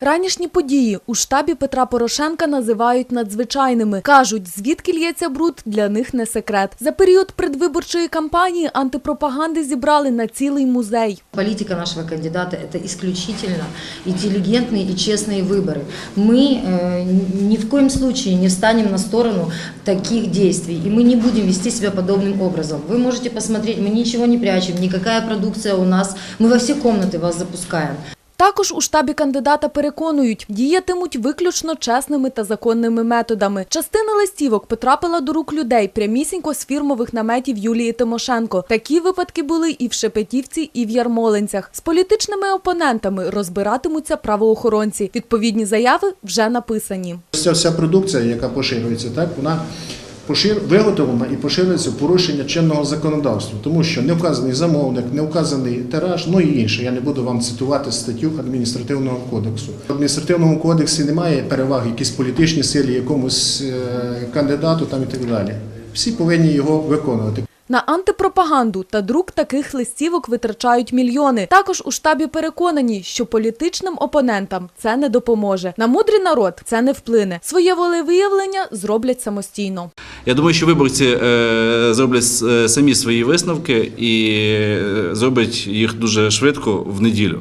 Ранішні події у штабі Петра Порошенка називають надзвичайними. Кажуть, звідки лється бруд, для них не секрет. За період предвиборчої кампанії антипропаганди зібрали на цілий музей. Политика нашего кандидата – это исключительно интеллигентные и честные выборы. Мы э, ни в коем случае не встанем на сторону таких действий, и мы не будем вести себя подобным образом. Вы можете посмотреть, мы ничего не прячем, никакая продукция у нас, мы во все комнаты вас запускаем. Також у штабі кандидата переконують, діятимуть виключно чесними та законними методами. Частина листівок потрапила до рук людей прямісінько з фірмових наметів Юлії Тимошенко. Такі випадки були і в Шепетівці, і в Ярмолинцях. З політичними опонентами розбиратимуться правоохоронці. Відповідні заяви вже написані. Ця вся продукція, яка поширюється, так вона пошир... виготовлена і поширюється порушення чинного законодавства, тому що не вказаний замовник, не вказаний тираж, ну і інше. Я не буду вам цитувати статтю адміністративного кодексу. В адміністративному кодексі немає переваги якійсь політичній силі, якомусь е, кандидату там і так далі. Всі повинні його виконувати. На антипропаганду та друк таких листівок витрачають мільйони. Також у штабі переконані, що політичним опонентам це не допоможе. На мудрий народ це не вплине. Своє волевиявлення зроблять самостійно. Я думаю, що виборці е, зроблять е, самі свої висновки і е, зроблять їх дуже швидко в неділю.